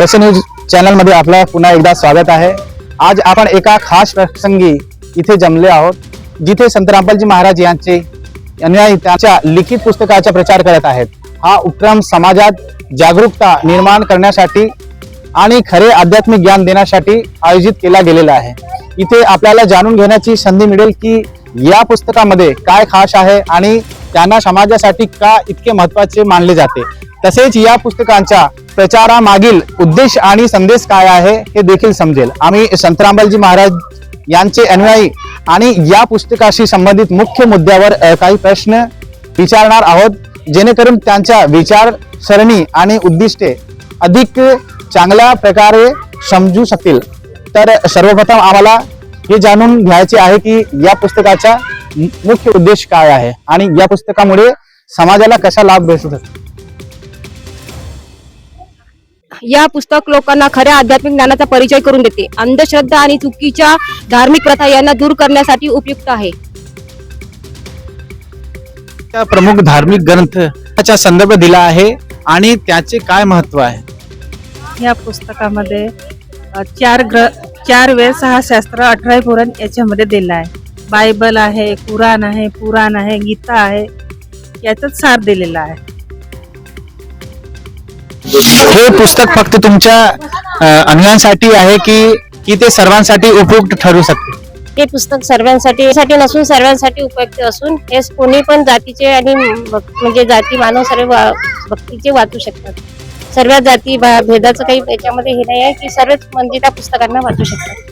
S news चॅनलमध्ये आपलं पुन्हा एकदा स्वागत आहे. आज आपण एका खास प्रसंगी इथे जमले आहोत जिथे संत रामपालजी महाराज यांचे अनुयायी त्यांच्या लिखित पुस्तकाचा प्रचार करत आहेत. हा उपक्रम समाजात जागरूकता निर्माण करण्यासाठी आणि खरे आध्यात्मिक ज्ञान देण्यासाठी आयोजित केला गेलेला आहे. इथे आपल्याला जाणून घेण्याची संधी मिळेल की या पुस्तकामध्ये काय खास आहे आणि त्यांना समाजासाठी का इतके महत्त्वाचे मानले जाते? तसेच या पुस्तकांच्या प्रचारामागील उद्देश आणि संदेश काय आहे हे देखील समजेल. आम्ही संतरामबालजी महाराज यांचे अनुयायी आणि या पुस्तकाशी संबंधित मुख्य मुद्द्यावर काही प्रश्न विचारणार आहोत जेणेकरून त्यांच्या विचारसरणी आणि उद्दिष्टे अधिक चांगल्या प्रकारे समजू शकतील. तर सर्वप्रथम आम्हाला हे जाणून घ्यायचे आहे की या पुस्तकाचा मुख्य उद्देश काय आहे आणि या पुस्तकामुळे समाजाला कसा लाभ भेटू शकतो? या पुस्तक लोकांना खऱ्या आध्यात्मिक ज्ञानाचा परिचय करून देते. अंधश्रद्धा आणि चुकीच्या धार्मिक प्रथा यांना दूर करण्यासाठी उपयुक्त आहे. त्या प्रमुख धार्मिक ग्रंथाचा संदर्भ दिला आहे आणि त्याचे काय महत्त्व आहे? ह्या पुस्तकामध्ये चार ग्र चार वेळ सहा शास्त्र अठरा पुराण याच्यामध्ये दिलं आहे. बायबल आहे कुराण आहे पुराण आहे गीता आहे याचाच सार दिलेला आहे. हे पुस्तक फक्त तुमच्या अ, अनुयायांसाठी आहे की की ते सर्वांसाठी उपयुक्त ठरू शकते? हे पुस्तक सर्वांसाठी साठी नसून सर्वांसाठी उपयुक्त असून हे कोणी पण जातीचे आणि भक- म्हणजे जाती मानव सर्व वा- भक्तीचे वाचू शकतात. सर्व जाती भेदाचं काही याच्यामध्ये हे नाही आहे की सर्वच म्हणजे त्या पुस्तकांना वाचू शकतात.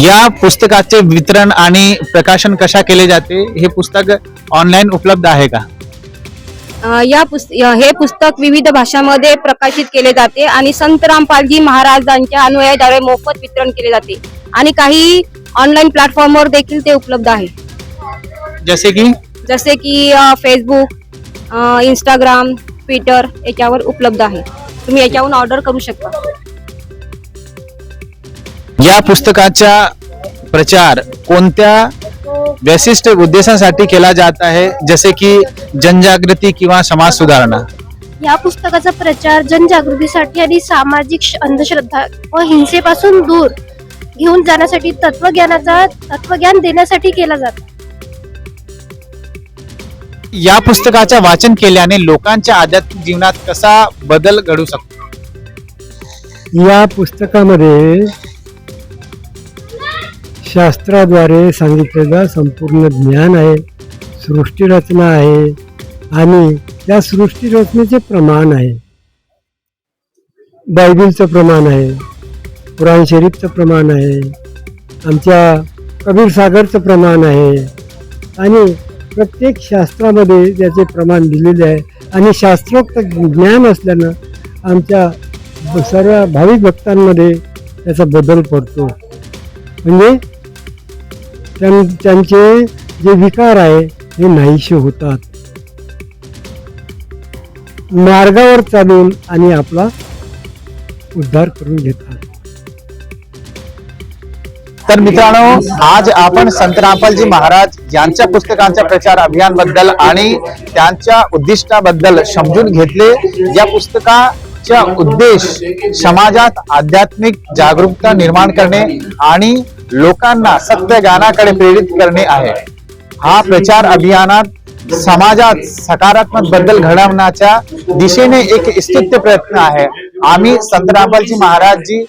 या पुस्तकाचे वितरण आणि प्रकाशन कशा केले जाते हे पुस्तक ऑनलाईन उपलब्ध आहे का? अं, या पुस्त अं, हे पुस्तक विविध भाषांमध्ये प्रकाशित केले जाते आणि संत रामपालजी महाराजांच्या अनुयायाद्वारे मोफत वितरण केले जाते आणि काही ऑनलाईन प्लॅटफॉर्मवर देखील ते उपलब्ध आहे. जसे की? जसे की फेसबुक इंस्टाग्राम ट्विटर याच्यावर उपलब्ध आहे. तुम्ही याच्यावरून ऑर्डर करू शकता. या पुस्तकाचा प्रचार कोणत्या विशिष्ट उद्देशासाठी केला जात आहे? जसे की जनजागृती किंवा समाज सुधारणा. या पुस्तकाचा प्रचार जनजागृतीसाठी आणि सामाजिक अंधश्रद्धा व हिंसेपासून दूर घेऊन जाण्यासाठी तत्वज्ञानाचा तत्वज्ञान देण्यासाठी केला जातो. या पुस्तकाच्या वाचन केल्याने लोकांच्या आध्यात्मिक जीवनात कसा बदल घडू शकतो? या पुस्तकामध्ये शास्त्राद्वारे सांगितलेलं संपूर्ण ज्ञान आहे सृष्टीरचना आहे आणि त्या सृष्टीरचनेचे प्रमाण आहे. बायबलचं प्रमाण आहे पुराण शरीफचं प्रमाण आहे आमच्या कबीर सागरचं प्रमाण आहे आणि प्रत्येक शास्त्रामध्ये त्याचे प्रमाण दिलेले आहे. आणि शास्त्रोक्त ज्ञान असल्यानं आमच्या सर्व भाविक भक्तांमध्ये त्याचा बदल पडतो. म्हणजे त्यां त्यांचे जे विकार आहे हे नाहीसे होतात. मार्गावर चालून आणि आपला उद्धार करून घेतात. तर मित्रांनो आज आपण संत रामपालजी महाराज यांच्या पुस्तकांच्या प्रचार अभियानबद्दल आणि त्यांच्या उद्दिष्टाबद्दल समजून घेतले. या पुस्तकाचा उद्देश समाजात आध्यात्मिक जागरूकता निर्माण करणे आणि लोकांना सत्य प्रेरित करणे आहे. हा प्रचार अभियानात समाजात सकारात्मक बदल घडवण्याच्या दिशेने एक स्तुत्य प्रयत्न आहे. आम्ही संत रामपालजी महाराजजी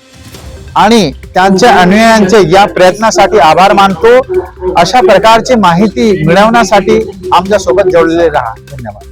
आणि त्यांच्या अनुयायांचे या प्रयत्नासाठी आभार मानतो. अशा प्रकारची माहिती मिळवण्यासाठी आमच्यासोबत जोडलेले राहा. धन्यवाद.